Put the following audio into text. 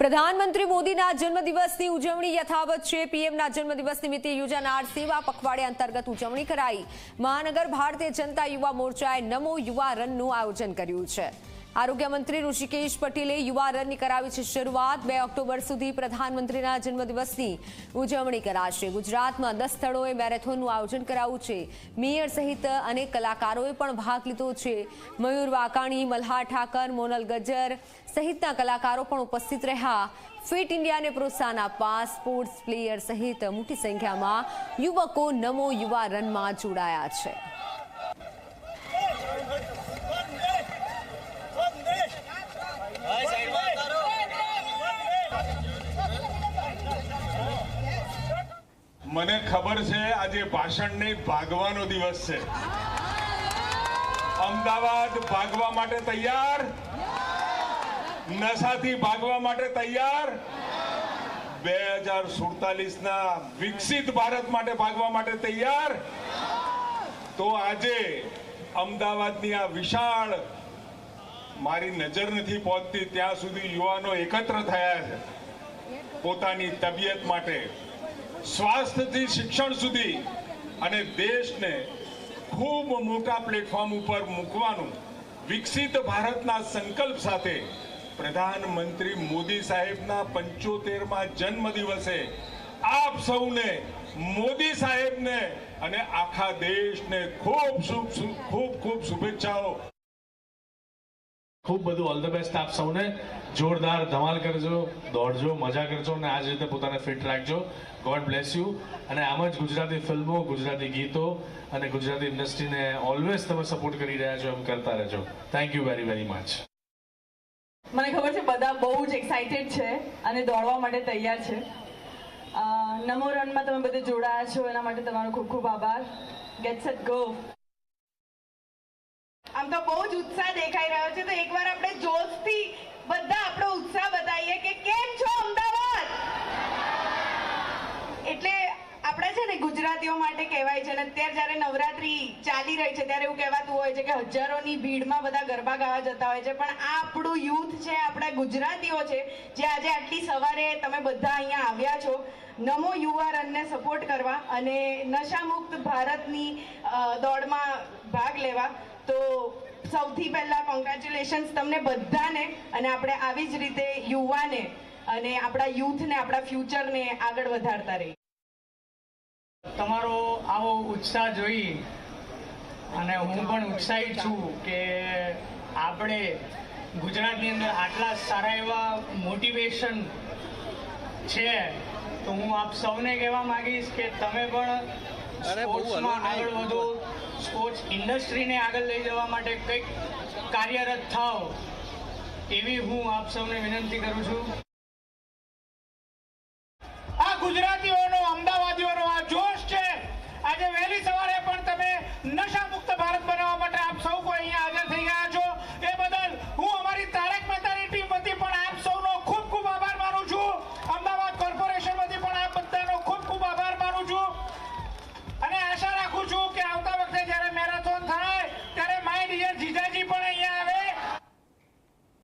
પ્રધાનમંત્રી મોદીના જન્મદિવસની ઉજવણી યથાવત છે. પીએમના જન્મદિવસ નિમિત્તે યોજાનાર સેવા પખવાડિયા અંતર્ગત ઉજવણી કરાઈ. મહાનગર ભારતીય જનતા યુવા મોરચાએ નમો યુવા રનનું આયોજન કર્યું છે. આરોગ્ય મંત્રી ઋષિકેશ પટેલે યુવા રનની કરાવી છે શરૂઆત. બે ઓક્ટોબર સુધી પ્રધાનમંત્રીના જન્મદિવસની ઉજવણી કરાશે. ગુજરાતમાં દસ સ્થળોએ મેરેથોનનું આયોજન કરાવ્યું છે. મેયર સહિત અનેક કલાકારોએ પણ ભાગ લીધો છે. મયુર વાકાણી મલ્હાર ઠાકર, મોનલ ગજ્જર સહિતના કલાકારો પણ ઉપસ્થિત રહ્યા. ફિટ ઇન્ડિયાને પ્રોત્સાહન આપવા સ્પોર્ટ્સ પ્લેયર સહિત મોટી સંખ્યામાં યુવકો નમો યુવા રનમાં જોડાયા છે. મને ખબર છે, આજે ભાષણ નહીં ભાગવાનો દિવસ છે. અમદાવાદ ભાગવા માટે તૈયાર? નશાથી ભાગવા માટે તૈયાર? બે હજાર સુડતાલીસ ના વિકસિત ભારત માટે ભાગવા માટે તૈયાર? તો આજે અમદાવાદની આ વિશાળ, મારી નજર નથી પહોંચતી, ત્યાં સુધી યુવાનો એકત્ર થયા છે પોતાની તબિયત માટે. સ્વાસ્થ્યથી શિક્ષણ સુધી અને દેશને ખૂબ મોટા પ્લેટફોર્મ ઉપર મૂકવાનું વિકસિત ભારતના સંકલ્પ સાથે પ્રધાનમંત્રી મોદી સાહેબના પંચોતેરમાં જન્મ દિવસે આપ સૌને મોદી સાહેબને અને આખા દેશને ખૂબ શુભ- ખૂબ ખૂબ શુભેચ્છાઓ. ખૂબ બધું ઓલ ધ બેસ્ટ આપ સૌને. જોરદાર ધમાલ કરજો, દોડજો, મજા કરજો અને આ જ રીતે પોતાને ફિટ રાખજો. ગોડ બ્લેસ યુ અને આમ જ ગુજરાતી ફિલ્મો, ગુજરાતી ગીતો અને ગુજરાતી ઇન્ડસ્ટ્રીને ઓલવેઝ તમે સપોર્ટ કરી રહ્યા છો એમ કરતા રહેજો. Thank you very very much મને ખબર છે, બધા બહુ જ એક્સાઇટેડ છે અને દોડવા માટે તૈયાર છે. નમો રનમાં તમે બધે જોડાયા છો, એના માટે તમારો ખૂબ ખૂબ આભાર. ગેટ સેટ ગો આમ તો બહુ જ ઉત્સાહ દેખાઈ રહ્યો છે. તો એકવાર આપણે જોશથી બધા આપણો ઉત્સાહ બતાવીએ કે કેમ છો અમદાવાદ? એટલે આપણે છે ને ગુજરાતીઓ માટે કહેવાય છે ને, અત્યારે જ્યારે નવરાત્રી ચાલી રહી છે ત્યારે એવું કહેવાતું હોય છે કે હજારોની ભીડમાં બધા ગરબા ગાવા જતા હોય છે. પણ આ આપણું યુથ છે, આપણા ગુજરાતીઓ છે, જે આજે આટલી સવારે તમે બધા અહીંયા આવ્યા છો, નમો યુવા રનને સપોર્ટ કરવા અને નશામુક્ત ભારતની દોડમાં ભાગ લેવા. તો સૌથી પહેલા કોંગ્રેચ્યુલેશન્સ તમને બધાને. અને આપણે આવી જ રીતે યુવાને અને આપણા યુથને આપણા ફ્યુચરને આગળ વધારતા રહીએ. તમારો આવો ઉત્સાહ જોઈ અને હું પણ ઉત્સાહિત છું કે આપણે ગુજરાતની અંદર આટલા સારા એવા મોટિવેશન છે. તો હું આપ સૌને કહેવા માંગીશ કે તમે પણ સ્પોર્ટ્સમાં આગળ વધો. સ્પોર્ટ્સ ઇન્ડસ્ટ્રીને આગળ લઈ જવા માટે કંઈક કાર્યરત થાવ એવી હું આપ સૌને વિનંતી કરું છું.